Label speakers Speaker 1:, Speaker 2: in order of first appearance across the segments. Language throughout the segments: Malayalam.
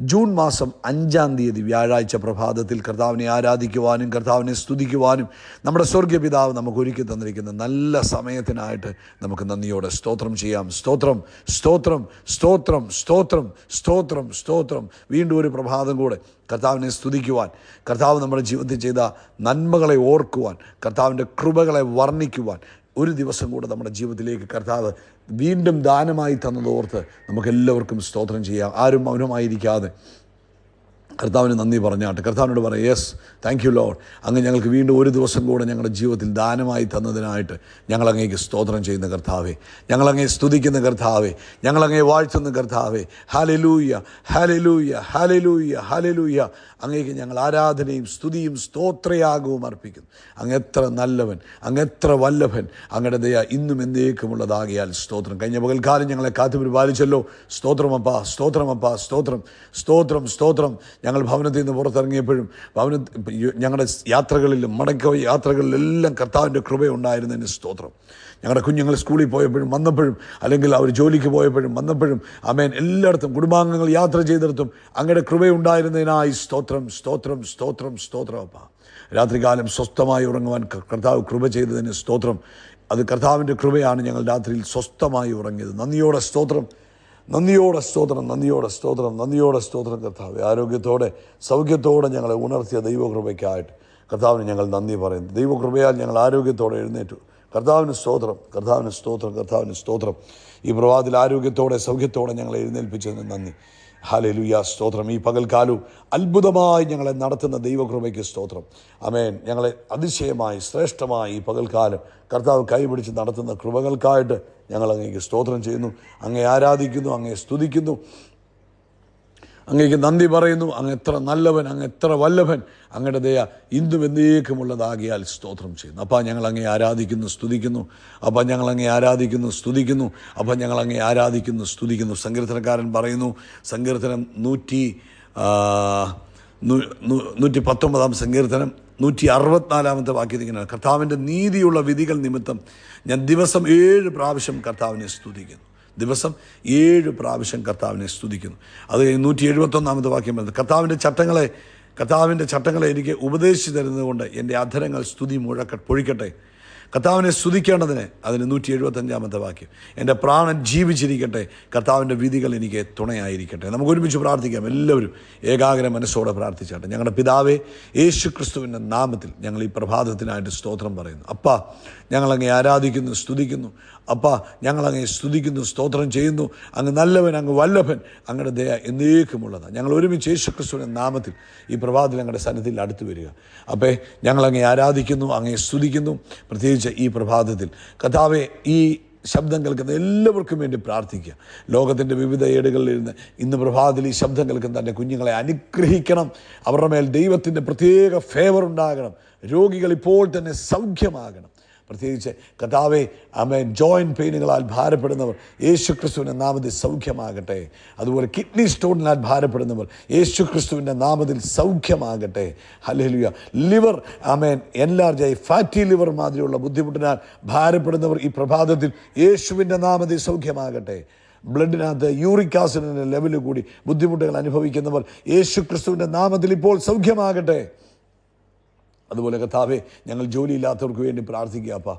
Speaker 1: ജൂൺ മാസം അഞ്ചാം തീയതി വ്യാഴാഴ്ച പ്രഭാതത്തിൽ കർത്താവിനെ ആരാധിക്കുവാനും കർത്താവിനെ സ്തുതിക്കുവാനും നമ്മുടെ സ്വർഗീയ പിതാവ് നമുക്ക് ഒരുക്കി തന്നിരിക്കുന്ന നല്ല സമയത്തിനായിട്ട് നമുക്ക് നന്ദിയോടെ സ്തോത്രം ചെയ്യാം. സ്തോത്രം സ്തോത്രം സ്തോത്രം സ്തോത്രം സ്തോത്രം സ്തോത്രം. വീണ്ടും ഒരു പ്രഭാതം കൂടെ കർത്താവിനെ സ്തുതിക്കുവാൻ കർത്താവ് നമ്മുടെ ജീവിതത്തിൽ ചെയ്ത നന്മകളെ ഓർക്കുവാൻ കർത്താവിന്റെ കൃപകളെ വർണിക്കുവാൻ ഒരു ദിവസം കൂടെ നമ്മുടെ ജീവിതത്തിലേക്ക് കർത്താവ് വീണ്ടും ദാനമായി തന്നതോർത്ത് നമുക്കെല്ലാവർക്കും സ്തോത്രം ചെയ്യാം. ആരും മൗനമായിരിക്കാതെ കർത്താവിന് നന്ദി പറഞ്ഞാട്ട് കർത്താവിനോട് പറയാം യെസ് താങ്ക് യു ലോഡ് അങ്ങ് ഞങ്ങൾക്ക് വീണ്ടും ഒരു ദിവസം കൂടെ ഞങ്ങളുടെ ജീവിതത്തിൽ ദാനമായി തന്നതിനായിട്ട് ഞങ്ങൾ അങ്ങേക്ക് സ്തോത്രം ചെയ്യുന്ന കർത്താവെ. ഞങ്ങളങ്ങേ സ്തുതിക്കുന്ന കർത്താവെ. ഞങ്ങളങ്ങേ വാഴ്ത്തുന്ന കർത്താവെ. ഹാലലൂയ ഹാലലൂയ ഹാലലൂയ ഹാലലൂയ അങ്ങേക്ക് ഞങ്ങൾ ആരാധനയും സ്തുതിയും സ്തോത്രയാഗവും അർപ്പിക്കുന്നു. അങ്ങ് എത്ര നല്ലവൻ അങ്ങ് എത്ര വല്ലഭൻ അങ്ങയുടെ ദയ ഇന്നും എന്നേക്കുമുള്ളതാകിയാൽ സ്തോത്രം. കഴിഞ്ഞ പകൽക്കാലം ഞങ്ങളെ കാത്തു പരിപാലിച്ചല്ലോ സ്തോത്രമപ്പാ സ്തോത്രമപ്പാ സ്തോത്രം സ്തോത്രം സ്തോത്രം. ഞങ്ങൾ ഭവനത്തിൽ നിന്ന് പുറത്തിറങ്ങിയപ്പോഴും ഭവന ഞങ്ങളുടെ യാത്രകളിലും മടക്ക യാത്രകളിലെല്ലാം കർത്താവിന്റെ കൃപയുണ്ടായിരുന്നതിന് സ്തോത്രം. ഞങ്ങളുടെ കുഞ്ഞുങ്ങൾ സ്കൂളിൽ പോയപ്പോഴും വന്നപ്പോഴും അല്ലെങ്കിൽ അവർ ജോലിക്ക് പോയപ്പോഴും വന്നപ്പോഴും അമേൻ എല്ലായിടത്തും കുടുംബാംഗങ്ങൾ യാത്ര ചെയ്തിടത്തും അങ്ങയുടെ കൃപയുണ്ടായിരുന്നതിനായി സ്തോത്രം സ്തോത്രം സ്തോത്രം സ്തോത്രം അപ്പ. രാത്രികാലം സ്വസ്ഥമായി ഉറങ്ങുവാൻ കർത്താവ് കൃപ ചെയ്തതിന് സ്തോത്രം. അത് കർത്താവിന്റെ കൃപയാണ് ഞങ്ങൾ രാത്രിയിൽ സ്വസ്ഥമായി ഉറങ്ങിയത്. നന്ദിയോടെ സ്തോത്രം. നന്ദിയോടെ സ്തോത്രം നന്ദിയോടെ സ്തോത്രം നന്ദിയോടെ സ്തോത്രം കർത്താവ്. ആരോഗ്യത്തോടെ സൗഖ്യത്തോടെ ഞങ്ങളെ ഉണർത്തിയ ദൈവകൃപയ്ക്കായിട്ട് കർത്താവിന് ഞങ്ങൾ നന്ദി പറയുന്നു. ദൈവകൃപയാൽ ഞങ്ങൾ ആരോഗ്യത്തോടെ എഴുന്നേറ്റു. കർത്താവിന് സ്തോത്രം കർത്താവിന് സ്തോത്രം കർത്താവിന് സ്തോത്രം. ഈ പ്രഭാതത്തിൽ ആരോഗ്യത്തോടെ സൗഖ്യത്തോടെ ഞങ്ങളെ എഴുന്നേൽപ്പിച്ചതിന് നന്ദി. ഹാലലുയ സ്തോത്രം. ഈ പകൽക്കാലവും അത്ഭുതമായി ഞങ്ങളെ നടത്തുന്ന ദൈവകൃപയ്ക്ക് സ്തോത്രം. അമേൻ ഞങ്ങളെ അതിശയമായി ശ്രേഷ്ഠമായി ഈ പകൽക്കാലം കർത്താവ് കൈപിടിച്ച് നടത്തുന്ന കൃപകൾക്കായിട്ട് ഞങ്ങൾ അങ്ങേക്ക് സ്തോത്രം ചെയ്യുന്നു. അങ്ങേ ആരാധിക്കുന്നു അങ്ങേ സ്തുതിക്കുന്നു. അങ്ങേക്ക് നന്ദി പറയുന്നു അങ്ങ് എത്ര നല്ലവൻ അങ്ങ് എത്ര വല്ലഭൻ. അങ്ങയുടെ ദയ ഇന്നും എന്നേക്കുമുള്ളതാകിയാൽ സ്തോത്രം ചെയ്യുന്നു. അപ്പം ഞങ്ങൾ അങ്ങേ ആരാധിക്കുന്നു സ്തുതിക്കുന്നു. അപ്പം ഞങ്ങൾ അങ്ങേ ആരാധിക്കുന്നു സ്തുതിക്കുന്നു. അപ്പം ഞങ്ങൾ അങ്ങേ ആരാധിക്കുന്നു സ്തുതിക്കുന്നു. സങ്കീർത്തനക്കാരൻ പറയുന്നു സങ്കീർത്തനം നൂറ്റി നൂറ്റി പത്തൊമ്പതാം സങ്കീർത്തനം നൂറ്റി അറുപത്തിനാലാമത്തെ വാക്യത്തിൽ ഇങ്ങനെയാണ് കർത്താവിന്റെ നീതിയുള്ള വിധികൾ നിമിത്തം ഞാൻ ദിവസം ഏഴ് പ്രാവശ്യം കർത്താവിനെ സ്തുതിക്കുന്നു. ദിവസം ഏഴ് പ്രാവശ്യം കർത്താവിനെ സ്തുതിക്കുന്നു. അത് നൂറ്റി എഴുപത്തൊന്നാമത് വാക്യം പറയുന്നത് കർത്താവിന്റെ ചട്ടങ്ങളെ കർത്താവിന്റെ ചട്ടങ്ങളെ എനിക്ക് ഉപദേശിച്ചു തരുന്നതുകൊണ്ട് എന്റെ അധരങ്ങൾ സ്തുതി മുഴക്ക പൊഴിക്കട്ടെ. കർത്താവിനെ സ്തുതിക്കേണ്ടതിന് അതിന് നൂറ്റി എഴുപത്തഞ്ചാമത്തെ വാക്യം. എന്റെ പ്രാണൻ ജീവിച്ചിരിക്കട്ടെ കർത്താവിന്റെ വിധികൾ എനിക്ക് തുണയായിരിക്കട്ടെ. നമുക്ക് ഒരുമിച്ച് പ്രാർത്ഥിക്കാം. എല്ലാവരും ഏകാഗ്ര മനസ്സോടെ പ്രാർത്ഥിച്ചാട്ടെ. ഞങ്ങളുടെ പിതാവേ യേശു ക്രിസ്തുവിന്റെ നാമത്തിൽ ഞങ്ങൾ ഈ പ്രഭാതത്തിനായിട്ട് സ്തോത്രം പറയുന്നു. അപ്പ ഞങ്ങളങ്ങെ ആരാധിക്കുന്നു സ്തുതിക്കുന്നു. അപ്പ ഞങ്ങളങ്ങെ സ്തുതിക്കുന്നു സ്തോത്രം ചെയ്യുന്നു. അങ്ങ് നല്ലവൻ അങ്ങ് വല്ലഭൻ അങ്ങയുടെ ദയ എന്നേക്കുമുള്ളതാണ് ഞങ്ങൾ ഒരുമിച്ച് യേശു ക്രിസ്തുവിന്റെ നാമത്തിൽ ഈ പ്രഭാതത്തിൽ ഞങ്ങളുടെ സന്നിധിയിൽ അടുത്ത് വരിക. അപ്പേ ഞങ്ങളങ്ങെ ആരാധിക്കുന്നു അങ്ങേ സ്തുതിക്കുന്നു. പ്രത്യേകിച്ച് ഈ പ്രഭാതത്തിൽ കഥാവെ ഈ ശബ്ദം കേൾക്കുന്ന എല്ലാവർക്കും വേണ്ടി പ്രാർത്ഥിക്കുക. ലോകത്തിന്റെ വിവിധ ഏടുകളിൽ ഇരുന്ന് ഇന്ന് പ്രഭാതത്തിൽ ഈ ശബ്ദം കേൾക്കുന്ന തന്റെ കുഞ്ഞുങ്ങളെ അനുഗ്രഹിക്കണം. അവരുടെ മേൽ ദൈവത്തിന്റെ പ്രത്യേക ഫേവർ ഉണ്ടാകണം. രോഗികൾ ഇപ്പോൾ തന്നെ സൗഖ്യമാകണം. പ്രത്യേകിച്ച് കഥാവെ അമ്മ ജോയിന്റ് പെയിനുകളാൽ ഭാരപ്പെടുന്നവർ യേശു ക്രിസ്തുവിന്റെ നാമത്തിൽ സൗഖ്യമാകട്ടെ. അതുപോലെ കിഡ്നി സ്റ്റോണിനാൽ ഭാരപ്പെടുന്നവർ യേശു ക്രിസ്തുവിന്റെ നാമത്തിൽ സൗഖ്യമാകട്ടെ. ഹലഹലിയ ലിവർ അമേൻ എൻലാർജായി ഫാറ്റി ലിവർ മാതിരിയുള്ള ബുദ്ധിമുട്ടിനാൽ ഭാരപ്പെടുന്നവർ ഈ പ്രഭാതത്തിൽ യേശുവിന്റെ നാമത്തിൽ സൗഖ്യമാകട്ടെ. ബ്ലഡിനകത്ത് യൂറിക് ആസിഡിന്റെ ലെവലിൽ കൂടി ബുദ്ധിമുട്ടുകൾ അനുഭവിക്കുന്നവർ യേശു ക്രിസ്തുവിന്റെ നാമത്തിൽ ഇപ്പോൾ സൗഖ്യമാകട്ടെ. അതുപോലെ കഥാവേ ഞങ്ങൾ ജോലിയില്ലാത്തവർക്ക് വേണ്ടി പ്രാർത്ഥിക്കുക അപ്പ.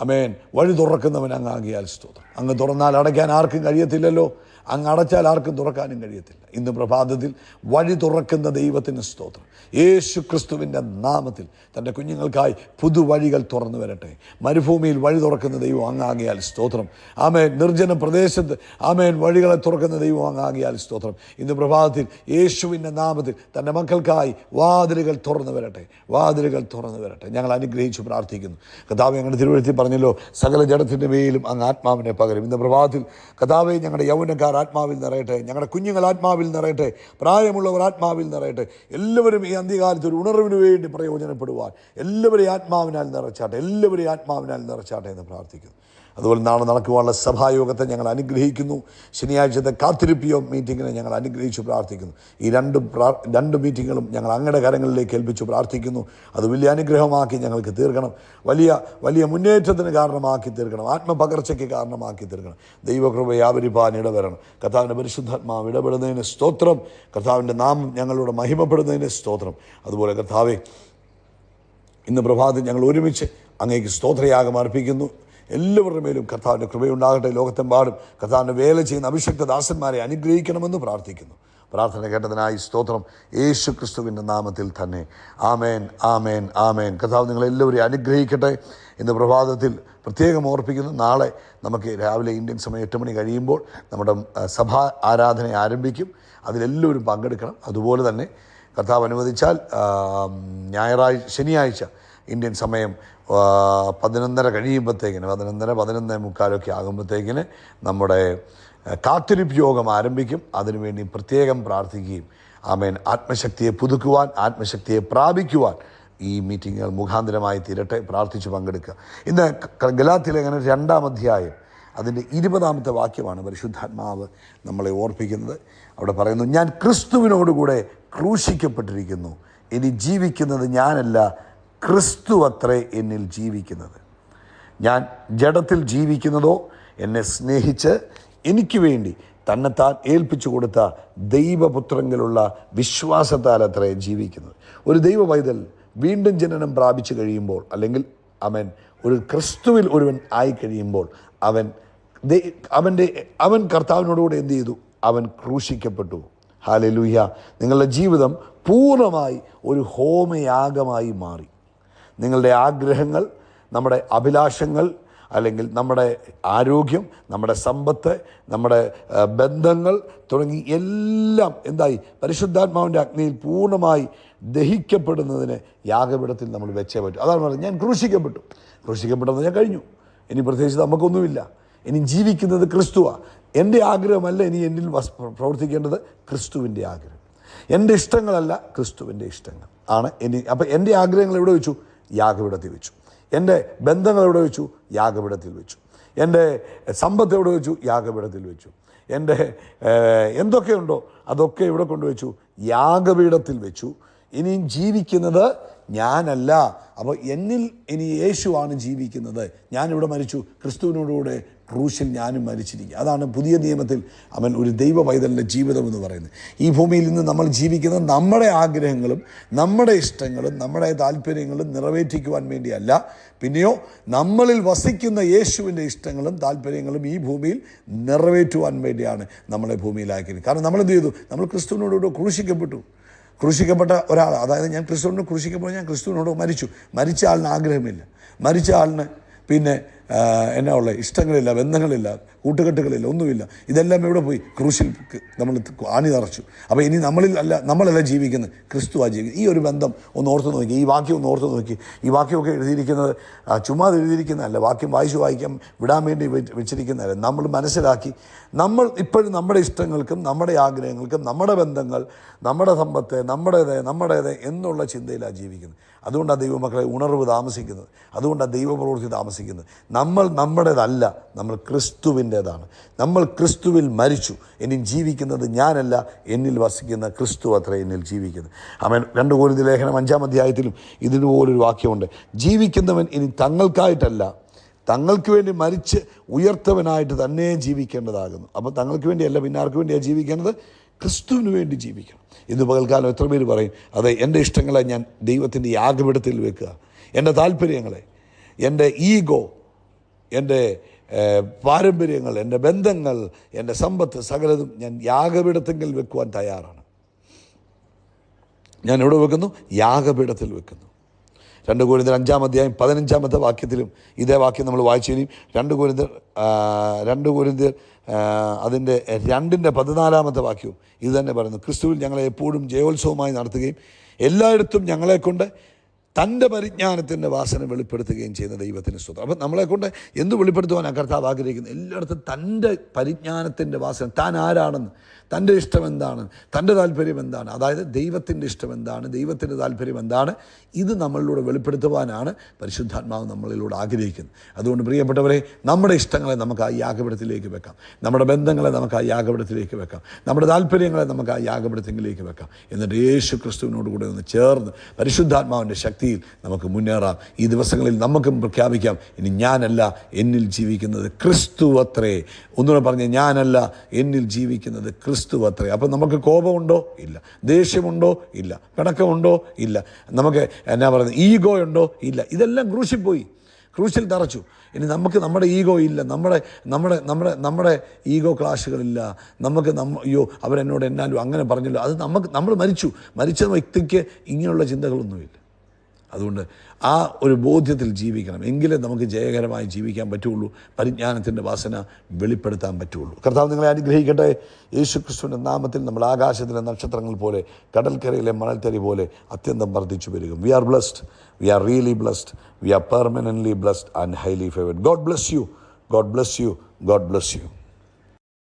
Speaker 1: അമേൻ വഴി തുറക്കുന്നവൻ അങ്ങ് ആകിയാൽ സ്തോത്രം. അങ്ങ് തുറന്നാൽ അടയ്ക്കാൻ ആർക്കും കഴിയത്തില്ലല്ലോ. അങ്ങ് അടച്ചാൽ ആർക്കും തുറക്കാനും കഴിയത്തില്ല. ഇന്ന് പ്രഭാതത്തിൽ വഴി തുറക്കുന്ന ദൈവത്തിന് സ്തോത്രം. യേശു ക്രിസ്തുവിന്റെ നാമത്തിൽ തന്റെ കുഞ്ഞുങ്ങൾക്കായി പുതുവഴികൾ തുറന്നു വരട്ടെ. മരുഭൂമിയിൽ വഴി തുറക്കുന്ന ദൈവം അങ്ങാകിയാൽ സ്തോത്രം. ആമേൻ. നിർജന പ്രദേശത്ത് ആമേൻ. വഴികളെ തുറക്കുന്ന ദൈവം അങ്ങാകിയാൽ സ്തോത്രം. ഇന്ന് പ്രഭാതത്തിൽ യേശുവിന്റെ നാമത്തിൽ തന്റെ മക്കൾക്കായി വാതിലുകൾ തുറന്നു വരട്ടെ. വാതിലുകൾ തുറന്നു വരട്ടെ. ഞങ്ങൾ അനുഗ്രഹിച്ചു പ്രാർത്ഥിക്കുന്നു. കഥാവ് ഞങ്ങളുടെ തിരുവഴുത്തിൽ പറഞ്ഞല്ലോ സകല ജഡത്തിന്റെ മേലും അങ്ങ് ആത്മാവിനെ പകരും. ഇന്ന് പ്രഭാതത്തിൽ കഥാവെ ഞങ്ങളുടെ യൗവനക്കാർ ആത്മാവിൽ നിറയട്ടെ ഞങ്ങളുടെ കുഞ്ഞുങ്ങൾ ആത്മാവിൽ നിറയട്ടെ പ്രായമുള്ളവർ ആത്മാവിൽ നിറയട്ടെ എല്ലാവരും ഈ അന്ത്യകാലത്ത് ഒരു ഉണർവിന് വേണ്ടി പ്രയോജനപ്പെടുവാൻ എല്ലാവരെയും ആത്മാവിനാൽ നിറച്ചാട്ടെ എല്ലാവരെയും ആത്മാവിനാൽ നിറച്ചാട്ടെ എന്ന് പ്രാർത്ഥിക്കുന്നു. അതുപോലെ നാളെ നടക്കുവാനുള്ള സഭായോഗത്തെ ഞങ്ങൾ അനുഗ്രഹിക്കുന്നു. ശനിയാഴ്ചത്തെ കാത്തിരിപ്പിയോ മീറ്റിങ്ങിനെ ഞങ്ങൾ അനുഗ്രഹിച്ചു പ്രാർത്ഥിക്കുന്നു. ഈ രണ്ട് രണ്ട് മീറ്റിങ്ങുകളും ഞങ്ങൾ അങ്ങയുടെ കരങ്ങളിലേക്ക് ഏൽപ്പിച്ച് പ്രാർത്ഥിക്കുന്നു. അത് വലിയ അനുഗ്രഹമാക്കി ഞങ്ങൾക്ക് തീർക്കണം. വലിയ വലിയ മുന്നേറ്റത്തിന് കാരണമാക്കി തീർക്കണം. ആത്മപകർച്ചയ്ക്ക് കാരണമാക്കി തീർക്കണം. ദൈവകൃപ ഇടവരണം. കർത്താവിന്റെ പരിശുദ്ധാത്മാവ് ഇടപെടുന്നതിന് സ്തോത്രം. കർത്താവിന്റെ നാമം ഞങ്ങളുടെ മഹിമപ്പെടുന്നതിന് സ്തോത്രം. അതുപോലെ കർത്താവെ ഇന്ന് പ്രഭാതം ഞങ്ങൾ ഒരുമിച്ച് അങ്ങേക്ക് സ്തോത്രയാഗം അർപ്പിക്കുന്നു. എല്ലാവരുടെ മേലും കർത്താവിന്റെ കൃപയുണ്ടാകട്ടെ ലോകത്തെമ്പാടും കർത്താവിന്റെ വേല ചെയ്യുന്ന അഭിഷക്ത ദാസന്മാരെ അനുഗ്രഹിക്കണമെന്ന് പ്രാർത്ഥിക്കുന്നു. പ്രാർത്ഥന കേട്ടതിനായി സ്തോത്രം. യേശു ക്രിസ്തുവിന്റെ നാമത്തിൽ തന്നെ. ആമേൻ ആമേൻ ആമേൻ. കർത്താവ് നിങ്ങളെല്ലാവരെയും അനുഗ്രഹിക്കട്ടെ ഇന്ന് പ്രഭാതത്തിൽ പ്രത്യേകം ഓർപ്പിക്കുന്നു. നാളെ നമുക്ക് രാവിലെ ഇന്ത്യൻ സമയം എട്ട് മണി കഴിയുമ്പോൾ നമ്മുടെ സഭാ ആരാധന ആരംഭിക്കും. അതിലെല്ലാവരും പങ്കെടുക്കണം. അതുപോലെ തന്നെ കർത്താവ് അനുവദിച്ചാൽ ഞായറാഴ്ച ശനിയാഴ്ച ഇന്ത്യൻ സമയം പതിനൊന്നര കഴിയുമ്പോഴത്തേക്കിന് പതിനൊന്നര പതിനൊന്നേ മുക്കാലൊക്കെ ആകുമ്പോഴത്തേക്കിന് നമ്മുടെ കാത്തിരിപ്പ് യോഗം ആരംഭിക്കും. അതിനുവേണ്ടി പ്രത്യേകം പ്രാർത്ഥിക്കുകയും ആമേൻ. ആത്മശക്തിയെ പുതുക്കുവാൻ ആത്മശക്തിയെ പ്രാപിക്കുവാൻ ഈ മീറ്റിങ്ങുകൾ മുഖാന്തരമായി തീരട്ടെ. പ്രാർത്ഥിച്ച് പങ്കെടുക്കുക. ഇന്ന് ക- ഗലാത്തി ലേഖനം രണ്ടാം അധ്യായം അതിന്റെ ഇരുപതാമത്തെ വാക്യമാണ് പരിശുദ്ധാത്മാവ് നമ്മളെ ഓർപ്പിക്കുന്നത്. അവിടെ പറയുന്നു ഞാൻ ക്രിസ്തുവിനോടുകൂടെ ക്രൂശിക്കപ്പെട്ടിരിക്കുന്നു. ഇനി ജീവിക്കുന്നത് ഞാനല്ല ക്രിസ്തു അത്രേ എന്നിൽ ജീവിക്കുന്നത്. ഞാൻ ജഡത്തിൽ ജീവിക്കുന്നതോ എന്നെ സ്നേഹിച്ച് എനിക്ക് വേണ്ടി തന്നെത്താൻ ഏൽപ്പിച്ചു കൊടുത്ത ദൈവപുത്രങ്ങളുള്ള വിശ്വാസത്താൽ അത്രേ ജീവിക്കുന്നത്. ഒരു ദൈവ പൈതൽ വീണ്ടും ജനനം പ്രാപിച്ചു കഴിയുമ്പോൾ അല്ലെങ്കിൽ അവൻ ഒരു ക്രിസ്തുവിൽ ഒരുവൻ ആയി കഴിയുമ്പോൾ അവൻ അവന്റെ അവൻ കർത്താവിനോടുകൂടെ എന്ത് ചെയ്തു? അവൻ ക്രൂശിക്കപ്പെട്ടു. ഹാലലൂഹ്യ നിങ്ങളുടെ ജീവിതം പൂർണമായി ഒരു ഹോമയാഗമായി മാറി. നിങ്ങളുടെ ആഗ്രഹങ്ങൾ നമ്മുടെ അഭിലാഷങ്ങൾ അല്ലെങ്കിൽ നമ്മുടെ ആരോഗ്യം നമ്മുടെ സമ്പത്ത് നമ്മുടെ ബന്ധങ്ങൾ തുടങ്ങി എല്ലാം എന്തായി? പരിശുദ്ധാത്മാവിന്റെ അഗ്നിയിൽ പൂർണമായി ദഹിക്കപ്പെടുന്നതിന് യാഗപീഠത്തിൽ നമ്മൾ വെച്ചേ പറ്റും. അതാണ് പറഞ്ഞത്. ഞാൻ ക്രൂശിക്കപ്പെട്ടു. ക്രൂശിക്കപ്പെട്ടെന്ന് ഞാൻ കഴിഞ്ഞു. ഇനി പ്രത്യേകിച്ച് നമുക്കൊന്നുമില്ല. ഇനി ജീവിക്കുന്നത് ക്രിസ്തുവാ. എന്റെ ആഗ്രഹമല്ല ഇനി എന്നിൽ പ്രവർത്തിക്കേണ്ടത് ക്രിസ്തുവിന്റെ ആഗ്രഹം. എന്റെ ഇഷ്ടങ്ങളല്ല ക്രിസ്തുവിന്റെ ഇഷ്ടങ്ങൾ. ആണ് ഇനി അപ്പം എന്റെ ആഗ്രഹങ്ങൾ എവിടെ വെച്ചു? യാഗപീഠത്തിൽ വെച്ചു. എന്റെ ബന്ധങ്ങൾ എവിടെ വെച്ചു? യാഗപീഠത്തിൽ വെച്ചു. എന്റെ സമ്പത്ത് എവിടെ വെച്ചു? യാഗപീഠത്തിൽ വെച്ചു. എന്റെ എന്തൊക്കെയുണ്ടോ അതൊക്കെ ഇവിടെ കൊണ്ടുവച്ചു യാഗപീഠത്തിൽ വെച്ചു. ഇനിയും ജീവിക്കുന്നത് ഞാനല്ല. അപ്പോൾ എന്നിൽ ഇനി യേശുവാണ് ജീവിക്കുന്നത്. ഞാനിവിടെ മരിച്ചു. ക്രിസ്തുവിനോടുകൂടെ ക്രൂശിൽ ഞാനും മരിച്ചിരിക്കുക. അതാണ് പുതിയ നിയമത്തിൽ അവൻ ഒരു ദൈവ പൈതലിന്റെ ജീവിതം എന്ന് പറയുന്നത്. ഈ ഭൂമിയിൽ നിന്ന് നമ്മൾ ജീവിക്കുന്നത് നമ്മുടെ ആഗ്രഹങ്ങളും നമ്മുടെ ഇഷ്ടങ്ങളും നമ്മുടെ താല്പര്യങ്ങളും നിറവേറ്റിക്കുവാൻ വേണ്ടിയല്ല. പിന്നെയോ നമ്മളിൽ വസിക്കുന്ന യേശുവിന്റെ ഇഷ്ടങ്ങളും താല്പര്യങ്ങളും ഈ ഭൂമിയിൽ നിറവേറ്റുവാൻ വേണ്ടിയാണ് നമ്മളെ ഭൂമിയിലാക്കിയത് കാരണം നമ്മൾ എന്ത് ചെയ്തു? നമ്മൾ ക്രിസ്തുവിനോടുകൂടെ ക്രൂശിക്കപ്പെട്ടു. ക്രൂശിക്കപ്പെട്ട ഒരാൾ അതായത് ഞാൻ ക്രിസ്തുവിനോട് ക്രൂശിക്കപ്പോൾ ഞാൻ ക്രിസ്തുവിനോട് മരിച്ചു. മരിച്ച ആളിന് ആഗ്രഹമില്ല. മരിച്ച ആളിന് പിന്നെ എന്നാ ഉള്ള? ഇഷ്ടങ്ങളില്ല ബന്ധങ്ങളില്ല കൂട്ടുകെട്ടുകളില്ല ഒന്നുമില്ല. ഇതെല്ലാം എവിടെ പോയി? ക്രൂശിൽ നമ്മൾ ആണി നിറച്ചു. അപ്പോൾ ഇനി നമ്മളിൽ അല്ല നമ്മളല്ല ജീവിക്കുന്നത് ക്രിസ്തു ആ ജീവിക്കുന്നത്. ഈ ഒരു ബന്ധം ഒന്ന് ഓർത്ത് നോക്കി ഈ വാക്യം ഒന്ന് ഓർത്ത് നോക്കി. ഈ വാക്യമൊക്കെ എഴുതിയിരിക്കുന്നത് ചുമ്മാ എഴുതിയിരിക്കുന്നതല്ല. വാക്യം വായിച്ചു വായിക്കാൻ വിടാൻ വേണ്ടി വെച്ചിരിക്കുന്നതല്ല. നമ്മൾ മനസ്സിലാക്കി നമ്മൾ ഇപ്പോഴും നമ്മുടെ ഇഷ്ടങ്ങൾക്കും നമ്മുടെ ആഗ്രഹങ്ങൾക്കും നമ്മുടെ ബന്ധങ്ങൾ നമ്മുടെ സമ്പത്ത് നമ്മുടേത് നമ്മുടേത് എന്നുള്ള ചിന്തയിലാണ് ജീവിക്കുന്നത്. അതുകൊണ്ടാണ് ദൈവമക്കളെ ഉണർവ് താമസിക്കുന്നത്. അതുകൊണ്ടാണ് ദൈവപ്രവൃത്തി താമസിക്കുന്നത്. നമ്മൾ നമ്മുടേതല്ല നമ്മൾ ക്രിസ്തുവിന്റേതാണ്. നമ്മൾ ക്രിസ്തുവിൽ മരിച്ചു. ഇനി ജീവിക്കുന്നത് ഞാനല്ല എന്നിൽ വസിക്കുന്ന ക്രിസ്തു അത്ര എന്നിൽ ജീവിക്കുന്നത് അവൻ രണ്ട് കോരിന്തി ലേഖനം അഞ്ചാം അധ്യായത്തിലും ഇതിനുപോലൊരു വാക്യമുണ്ട്. ജീവിക്കുന്നവൻ ഇനി തങ്ങൾക്കായിട്ടല്ല തങ്ങൾക്ക് വേണ്ടി മരിച്ച് ഉയർത്തവനായിട്ട് തന്നെ ജീവിക്കേണ്ടതാകുന്നു. അപ്പോൾ തങ്ങൾക്ക് വേണ്ടിയല്ല പിന്നെ ആർക്ക് വേണ്ടിയാണ് ജീവിക്കേണ്ടത്? ക്രിസ്തുവിന് വേണ്ടി ജീവിക്കണം. ഇന്ന് പകൽക്കാലം എത്ര പേര് പറയും അതെ എന്റെ ഇഷ്ടങ്ങളെ ഞാൻ ദൈവത്തിന്റെ യാഗപിടത്തിൽ വെക്കുക. എന്റെ താല്പര്യങ്ങളെ എന്റെ ഈഗോ എന്റെ പാരമ്പര്യങ്ങൾ എന്റെ ബന്ധങ്ങൾ എന്റെ സമ്പത്ത് സകലതും ഞാൻ യാഗപീഠത്തെങ്കിൽ വെക്കുവാൻ തയ്യാറാണ്. ഞാൻ എവിടെ വെക്കുന്നു? യാഗപീഠത്തിൽ വെക്കുന്നു. രണ്ട് കോരിന്തർ അഞ്ചാം അധ്യായം പതിനഞ്ചാമത്തെ വാക്യത്തിലും ഇതേ വാക്യം നമ്മൾ വായിച്ചു. കഴിഞ്ഞു രണ്ട് കോരിന്തർ രണ്ട് കോരിന്തർ അതിന്റെ രണ്ടിന്റെ പതിനാലാമത്തെ വാക്യവും ഇത് തന്നെ പറയുന്നു. ക്രിസ്തുവിൽ ഞങ്ങളെ എപ്പോഴും ജയോത്സവമായി നടത്തുകയും എല്ലായിടത്തും ഞങ്ങളെക്കൊണ്ട് തന്റെ പരിജ്ഞാനത്തിന്റെ വാസന വെളിപ്പെടുത്തുകയും ചെയ്യുന്ന ദൈവത്തിന് സ്തോത്രം. അപ്പം നമ്മളെക്കൊണ്ട് എന്ത് വെളിപ്പെടുത്തുവാനാണ് കർത്താവ് ആഗ്രഹിക്കുന്നത്? എല്ലായിടത്തും തന്റെ പരിജ്ഞാനത്തിന്റെ വാസന. താൻ ആരാണെന്ന്? തന്റെ ഇഷ്ടം എന്താണ്? തന്റെ താല്പര്യം എന്താണ്? അതായത് ദൈവത്തിന്റെ ഇഷ്ടം എന്താണ്? ദൈവത്തിന്റെ താല്പര്യം എന്താണ്? ഇത് നമ്മളിലൂടെ വെളിപ്പെടുത്തുവാനാണ് പരിശുദ്ധാത്മാവ് നമ്മളിലൂടെ ആഗ്രഹിക്കുന്നത്. അതുകൊണ്ട് പ്രിയപ്പെട്ടവരെ നമ്മുടെ ഇഷ്ടങ്ങളെ നമുക്ക് ആ യാഗപീഠത്തിലേക്ക് വെക്കാം. നമ്മുടെ ബന്ധങ്ങളെ നമുക്ക് ആ യാഗപീഠത്തിലേക്ക് വെക്കാം. നമ്മുടെ താല്പര്യങ്ങളെ നമുക്ക് ആ യാഗപീഠത്തിലേക്ക് വെക്കാം. എന്നിട്ട് യേശു ക്രിസ്തുവിനോട് കൂടെ ഒന്ന് ചേർന്ന് പരിശുദ്ധാത്മാവിന്റെ ശക്തിയിൽ നമുക്ക് മുന്നേറാം. ഈ ദിവസങ്ങളിൽ നമുക്കും പ്രഖ്യാപിക്കാം ഇനി ഞാനല്ല എന്നിൽ ജീവിക്കുന്നത് ക്രിസ്തു അത്രേ. ഒന്നുകൂടെ പറഞ്ഞ് ഞാനല്ല എന്നിൽ ജീവിക്കുന്നത് ക്രിസ്തു അത്രേ അപ്പം നമുക്ക് കോപമുണ്ടോ? ഇല്ല. ദേഷ്യമുണ്ടോ? ഇല്ല. പിണക്കമുണ്ടോ? ഇല്ല. നമുക്ക് എന്നാ പറയുന്നത്? ഈഗോ ഉണ്ടോ? ഇല്ല. ഇതെല്ലാം ക്രൂശിൽ പോയി. ക്രൂശിൽ തറച്ചു. ഇനി നമുക്ക് നമ്മുടെ ഈഗോ ഇല്ല. നമ്മുടെ നമ്മുടെ നമ്മുടെ നമ്മുടെ ഈഗോ ക്ലാഷുകളില്ല. നമുക്ക് നമ്മ അയ്യോ അവരെന്നോട് എന്നാലും അങ്ങനെ പറഞ്ഞല്ലോ. അത് നമുക്ക് നമ്മൾ മരിച്ചു. മരിച്ച വ്യക്തിക്ക് ഇങ്ങനെയുള്ള ചിന്തകളൊന്നുമില്ല. അതുകൊണ്ട് ആ ഒരു ബോധ്യത്തിൽ ജീവിക്കണം. എങ്കിലേ നമുക്ക് ജയകരമായി ജീവിക്കാൻ പറ്റുള്ളൂ. പരിജ്ഞാനത്തിന്റെ വാസന വെളിപ്പെടുത്താൻ പറ്റുള്ളൂ. കർത്താവ് നിങ്ങളെ അനുഗ്രഹിക്കട്ടെ. യേശു ക്രിസ്തുവിന്റെ നാമത്തിൽ നമ്മൾ ആകാശത്തിലെ നക്ഷത്രങ്ങൾ പോലെ കടൽക്കരയിലെ മണൽത്തരി പോലെ അത്യന്തം വർദ്ധിച്ചു വരിക. We are blessed we are really blessed we are permanently blessed and highly favoured God bless you God bless you God bless you